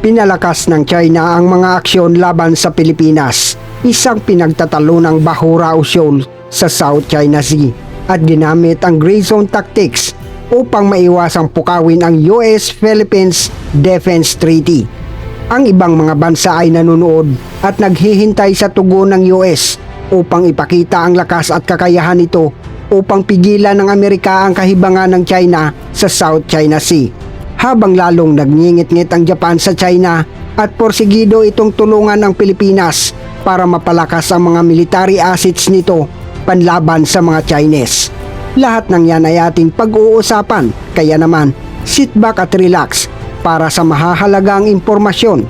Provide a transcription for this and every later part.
Pinalakas ng China ang mga aksyon laban sa Pilipinas, isang pinagtatalunang bahura o shoal sa South China Sea at ginamit ang gray zone tactics upang maiwasang pukawin ang US-Philippines Defense Treaty. Ang ibang mga bansa ay nanonood at naghihintay sa tugon ng US upang ipakita ang lakas at kakayahan nito upang pigilan ng Amerika ang kahibangan ng China sa South China Sea. Habang lalong nagngingit-ngit ang Japan sa China at porsigido itong tulungan ng Pilipinas para mapalakas ang mga military assets nito panlaban sa mga Chinese. Lahat ng yan ay ating pag-uusapan, kaya naman sit back at relax para sa mahahalagang impormasyon.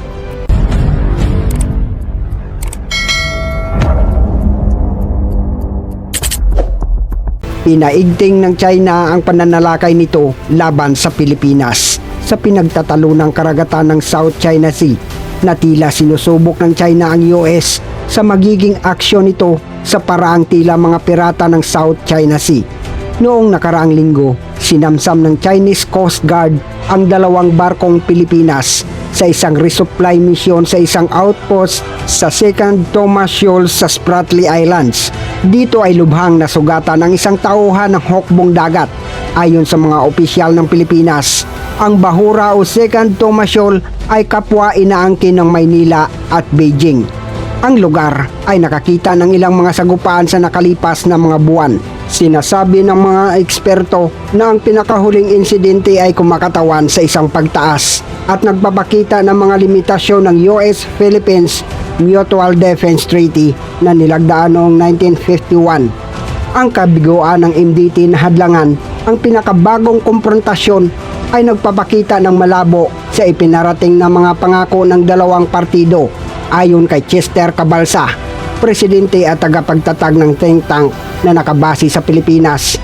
Pinaigting ng China ang pananalakay nito laban sa Pilipinas sa pinagtatalo ng karagatan ng South China Sea na tila sinusubok ng China ang US sa magiging aksyon nito sa paraang tila mga pirata ng South China Sea. Noong nakaraang linggo, sinamsam ng Chinese Coast Guard ang dalawang barkong Pilipinas sa isang resupply mission sa isang outpost sa Second Thomas Shoal sa Spratly Islands. Dito ay lubhang nasugatan ang isang tauhan ng hukbong dagat. Ayon sa mga opisyal ng Pilipinas, ang Bahura o Second Thomas Shoal ay kapwa inaangkin ng Maynila at Beijing. Ang lugar ay nakakita ng ilang mga sagupaan sa nakalipas na mga buwan. Sinasabi ng mga eksperto na ang pinakahuling insidente ay kumakatawan sa isang pagtaas at nagpapakita ng mga limitasyon ng US-Philippines Mutual Defense Treaty na nilagdaan noong 1951. Ang kabiguan ng MDT na hadlangan, ang pinakabagong konfrontasyon ay nagpapakita ng malabo sa ipinarating na mga pangako ng dalawang partido ayon kay Chester Cabalsa, presidente at tagapagtatag ng think tank na nakabase sa Pilipinas.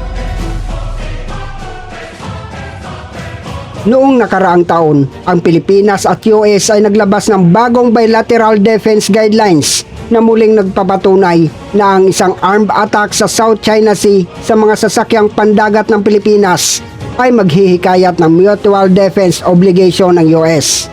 Noong nakaraang taon, ang Pilipinas at US ay naglabas ng bagong bilateral defense guidelines na muling nagpapatunay na ang isang armed attack sa South China Sea sa mga sasakyang pandagat ng Pilipinas ay maghihikayat ng mutual defense obligation ng US.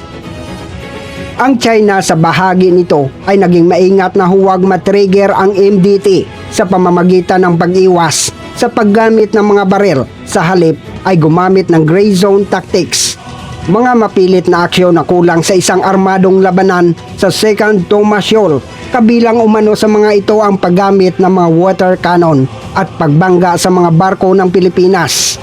Ang China sa bahagi nito ay naging maingat na huwag matrigger ang MDT sa pamamagitan ng pag-iwas sa paggamit ng mga baril sa halip ay gumamit ng gray zone tactics. Mga mapilit na aksyon na kulang sa isang armadong labanan sa Second Thomas Shoal kabilang umano sa mga ito ang paggamit ng mga water cannon at pagbangga sa mga barko ng Pilipinas.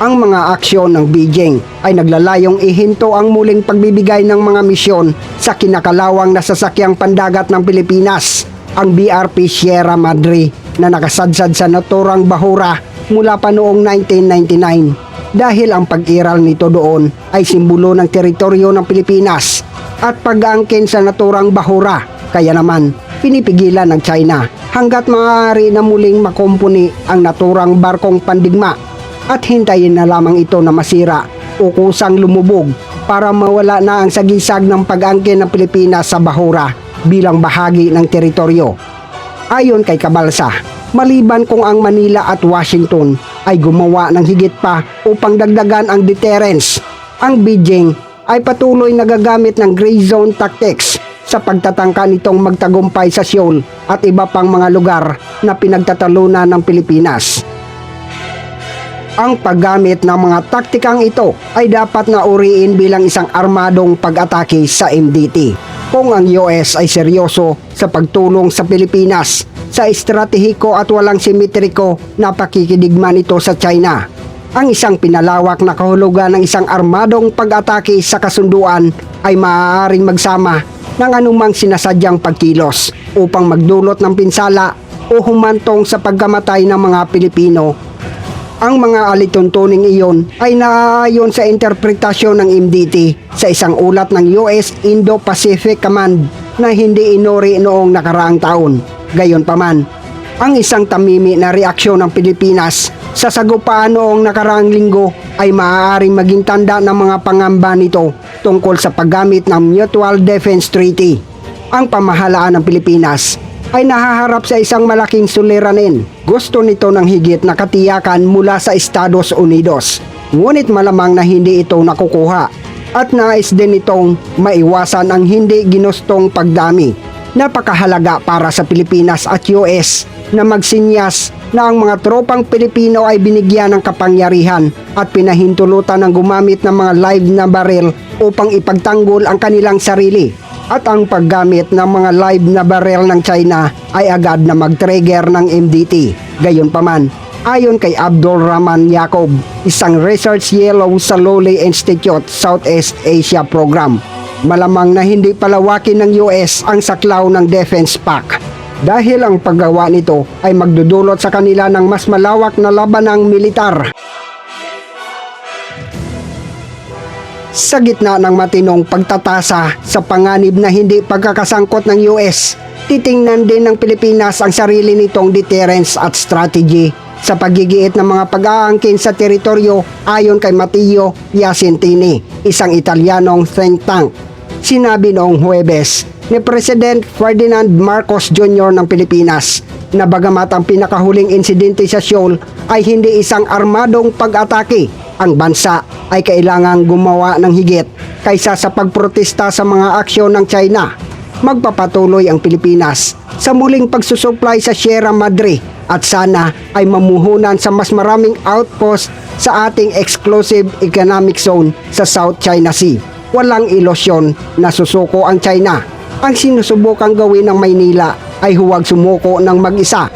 Ang mga aksyon ng Beijing ay naglalayong ihinto ang muling pagbibigay ng mga misyon sa kinakalawang na sasakyang pandagat ng Pilipinas, ang BRP Sierra Madre na nakasadsad sa naturang bahura mula pa noong 1999 dahil ang pag-iral nito doon ay simbolo ng teritoryo ng Pilipinas at pag-angkin sa naturang bahura. Kaya naman pinipigilan ng China hanggat maaari na muling makumpuni ang naturang barkong pandigma at hintayin na lamang ito na masira o kusang lumubog para mawala na ang sagisag ng pag-angkin ng Pilipinas sa Bahura bilang bahagi ng teritoryo. Ayon kay Kabalsa, maliban kung ang Manila at Washington ay gumawa ng higit pa upang dagdagan ang deterrence, ang Beijing ay patuloy nagagamit ng gray zone tactics sa pagtatangka nitong magtagumpay sa Seoul at iba pang mga lugar na pinagtatalunan ng Pilipinas. Ang paggamit ng mga taktikang ito ay dapat na uriin bilang isang armadong pag-atake sa MDT. Kung ang US ay seryoso sa pagtulong sa Pilipinas sa estratehiko at walang simetriko na pakikidigman ito sa China. Ang isang pinalawak na kahulugan ng isang armadong pag-atake sa kasunduan ay maaaring magsama ng anumang sinasadyang pagkilos upang magdulot ng pinsala o humantong sa pagkamatay ng mga Pilipino ang mga alituntuning iyon ay naaayon sa interpretasyon ng MDT sa isang ulat ng US Indo-Pacific Command na hindi inuri noong nakaraang taon. Gayonpaman, ang isang tamimi na reaksyon ng Pilipinas sa sagupaan noong nakaraang linggo ay maaaring maging tanda ng mga pangamba nito tungkol sa paggamit ng Mutual Defense Treaty. Ang pamahalaan ng Pilipinas ay nahaharap sa isang malaking suliranin. Gusto nito ng higit na katiyakan mula sa Estados Unidos. Ngunit malamang na hindi ito nakukuha at nais din itong maiwasan ang hindi ginustong pagdami. Napakahalaga para sa Pilipinas at US na magsinyas na ang mga tropang Pilipino ay binigyan ng kapangyarihan at pinahintulutan ng gumamit ng mga live na baril upang ipagtanggol ang kanilang sarili. At ang paggamit ng mga live na baril ng China ay agad na mag-trigger ng MDT. Gayunpaman, ayon kay Abdul Rahman Yacob, isang research yellow sa Lowley Institute Southeast Asia Program, malamang na hindi palawakin ng US ang saklaw ng Defense PAC dahil ang paggawa nito ay magdudulot sa kanila ng mas malawak na labanang militar. Sa gitna ng matinong pagtatasa sa panganib na hindi pagkakasangkot ng US, titingnan din ng Pilipinas ang sarili nitong deterrence at strategy sa pagigiit ng mga pag-aangkin sa teritoryo ayon kay Matteo Iacentini, isang Italianong think tank. Sinabi noong Huwebes ni President Ferdinand Marcos Jr. ng Pilipinas na bagamat ang pinakahuling insidente sa Seoul ay hindi isang armadong pag-atake, ang bansa ay kailangang gumawa ng higit kaysa sa pagprotesta sa mga aksyon ng China. Magpapatuloy ang Pilipinas sa muling pagsusupply sa Sierra Madre at sana ay mamuhunan sa mas maraming outpost sa ating exclusive economic zone sa South China Sea. Walang ilosyon na susuko ang China. Ang sinusubukang gawin ng Maynila ay huwag sumuko ng mag-isa.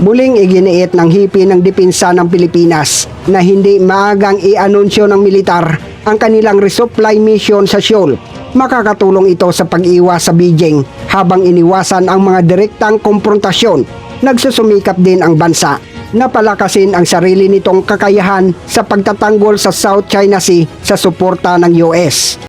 Muling iginiit ng hipi ng depensa ng Pilipinas na hindi maagang i-anunsyo ng militar ang kanilang resupply mission sa Seoul. Makakatulong ito sa pag-iwas sa Beijing habang iniwasan ang mga direktang komprontasyon. Nagsusumikap din ang bansa na palakasin ang sarili nitong kakayahan sa pagtatanggol sa South China Sea sa suporta ng US.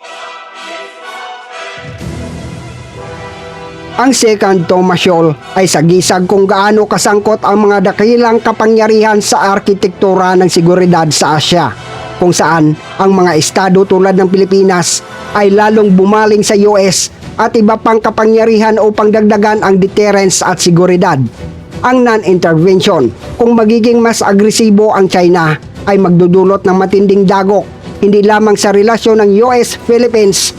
Ang second Tomasyol ay sagisag kung gaano kasangkot ang mga dakilang kapangyarihan sa arkitektura ng seguridad sa Asya, kung saan ang mga estado tulad ng Pilipinas ay lalong bumaling sa US at iba pang kapangyarihan upang dagdagan ang deterrence at seguridad. Ang non-intervention, kung magiging mas agresibo ang China, ay magdudulot ng matinding dagok, hindi lamang sa relasyon ng US-Philippines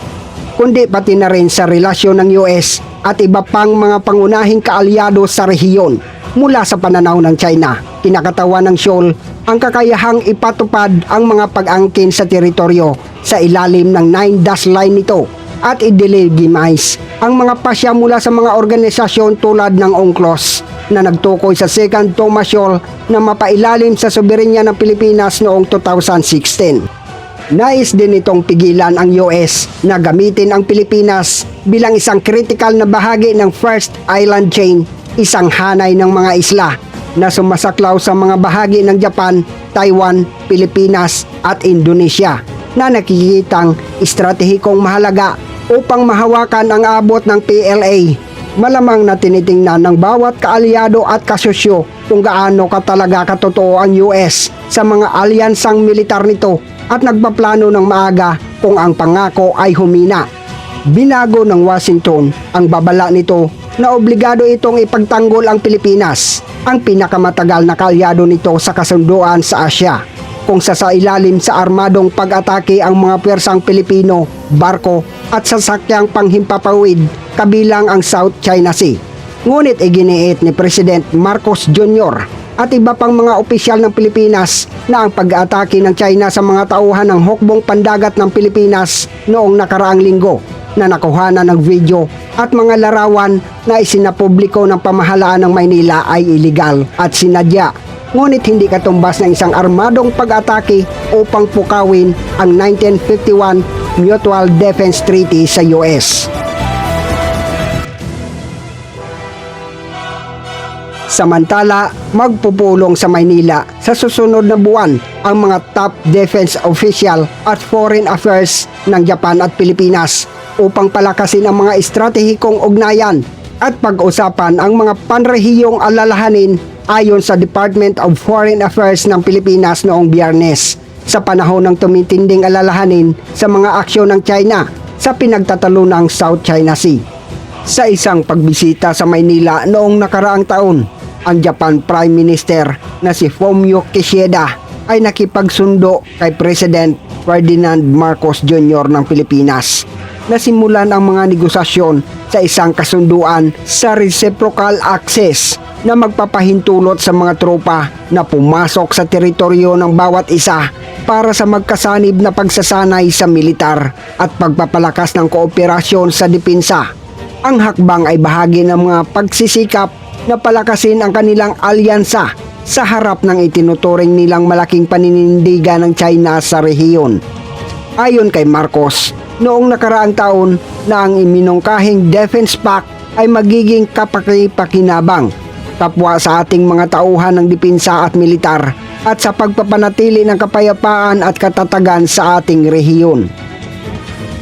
kundi pati na rin sa relasyon ng US at iba pang mga pangunahing kaalyado sa rehiyon. Mula sa pananaw ng China, kinakatawan ng Seoul ang kakayahang ipatupad ang mga pag-angkin sa teritoryo sa ilalim ng 9 dash line nito at i-delegitimize ang mga pasya mula sa mga organisasyon tulad ng UNCLOS na nagtukoy sa Second Tomasyol na mapailalim sa soberenya ng Pilipinas noong 2016. Nais din itong pigilan ang US na gamitin ang Pilipinas bilang isang critical na bahagi ng First Island Chain, isang hanay ng mga isla na sumasaklaw sa mga bahagi ng Japan, Taiwan, Pilipinas at Indonesia na nakikitang estratehikong mahalaga upang mahawakan ang abot ng PLA. Malamang na tinitingnan ng bawat kaalyado at kasosyo kung gaano katalaga katotoo ang US sa mga alyansang militar nito at nagpaplano ng maaga kung ang pangako ay humina. Binago ng Washington ang babala nito na obligado itong ipagtanggol ang Pilipinas, ang pinakamatagal na kalyado nito sa kasunduan sa Asya. Kung sa sa ilalim sa armadong pag-atake ang mga pwersang Pilipino, barko at sasakyang panghimpapawid kabilang ang South China Sea. Ngunit iginiit ni President Marcos Jr at iba pang mga opisyal ng Pilipinas na ang pag-atake ng China sa mga tauhan ng hukbong pandagat ng Pilipinas noong nakaraang linggo na nakuhanan ng video at mga larawan na isinapubliko ng pamahalaan ng Maynila ay iligal at sinadya. Ngunit hindi katumbas ng isang armadong pag-atake upang pukawin ang 1951 Mutual Defense Treaty sa US. Samantala, magpupulong sa Maynila sa susunod na buwan ang mga top defense official at foreign affairs ng Japan at Pilipinas upang palakasin ang mga estratehikong ugnayan at pag-usapan ang mga panrehiyong alalahanin ayon sa Department of Foreign Affairs ng Pilipinas noong biyernes sa panahon ng tumitinding alalahanin sa mga aksyon ng China sa pinagtatalo ng South China Sea. Sa isang pagbisita sa Maynila noong nakaraang taon, ang Japan Prime Minister na si Fumio Kishida ay nakipagsundo kay President Ferdinand Marcos Jr. ng Pilipinas nasimulan ang mga negosasyon sa isang kasunduan sa reciprocal access na magpapahintulot sa mga tropa na pumasok sa teritoryo ng bawat isa para sa magkasanib na pagsasanay sa militar at pagpapalakas ng kooperasyon sa depensa. Ang hakbang ay bahagi ng mga pagsisikap na palakasin ang kanilang alyansa sa harap ng itinuturing nilang malaking paninindigan ng China sa rehiyon. Ayon kay Marcos, noong nakaraang taon na ang iminungkahing Defense Pact ay magiging kapaki-pakinabang kapwa sa ating mga tauhan ng depensa at militar at sa pagpapanatili ng kapayapaan at katatagan sa ating rehiyon.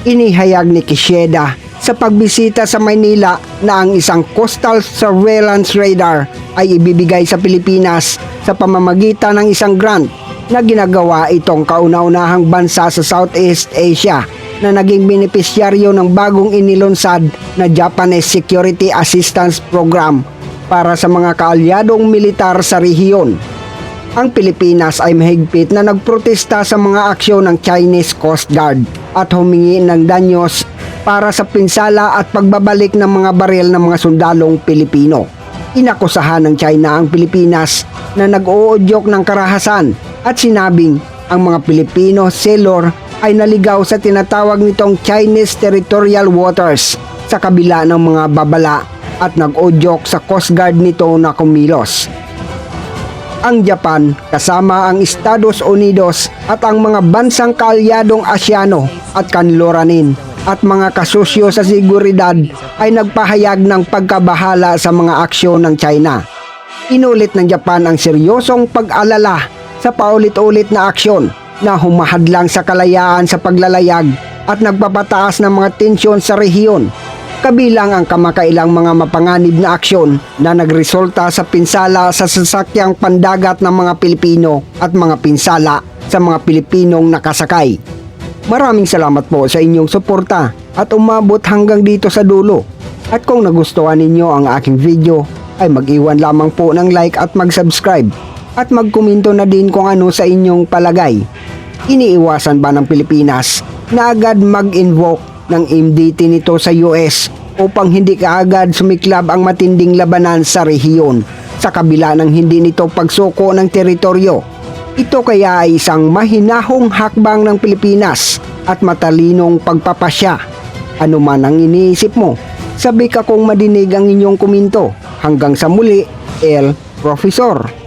Inihayag ni Kishida sa pagbisita sa Maynila na ang isang coastal surveillance radar ay ibibigay sa Pilipinas sa pamamagitan ng isang grant na ginagawa itong kauna-unahang bansa sa Southeast Asia na naging benepisyaryo ng bagong inilunsad na Japanese Security Assistance Program para sa mga kaalyadong militar sa rehiyon. Ang Pilipinas ay mahigpit na nagprotesta sa mga aksyon ng Chinese Coast Guard at humingi ng danyos para sa pinsala at pagbabalik ng mga baril ng mga sundalong Pilipino. Inakusahan ng China ang Pilipinas na nag-uudyok ng karahasan at sinabing ang mga Pilipino sailor ay naligaw sa tinatawag nitong Chinese Territorial Waters sa kabila ng mga babala at nag-udyok sa Coast Guard nito na kumilos. Ang Japan kasama ang Estados Unidos at ang mga bansang kaalyadong Asyano at kanluranin at mga kasusyo sa seguridad ay nagpahayag ng pagkabahala sa mga aksyon ng China. Inulit ng Japan ang seryosong pag-alala sa paulit-ulit na aksyon na humahadlang sa kalayaan sa paglalayag at nagpapataas ng mga tensyon sa rehiyon kabilang ang kamakailang mga mapanganib na aksyon na nagresulta sa pinsala sa sasakyang pandagat ng mga Pilipino at mga pinsala sa mga Pilipinong nakasakay. Maraming salamat po sa inyong suporta at umabot hanggang dito sa dulo. At kung nagustuhan ninyo ang aking video, ay mag-iwan lamang po ng like at mag-subscribe at magkomento na din kung ano sa inyong palagay. Iniiwasan ba ng Pilipinas na agad mag-invoke ng MDT nito sa US upang hindi kaagad sumiklab ang matinding labanan sa rehiyon sa kabila ng hindi nito pagsuko ng teritoryo. Ito kaya ay isang mahinahong hakbang ng Pilipinas at matalinong pagpapasya. Ano man ang iniisip mo, sabi ka kung madinig ang inyong kuminto. Hanggang sa muli, El Profesor.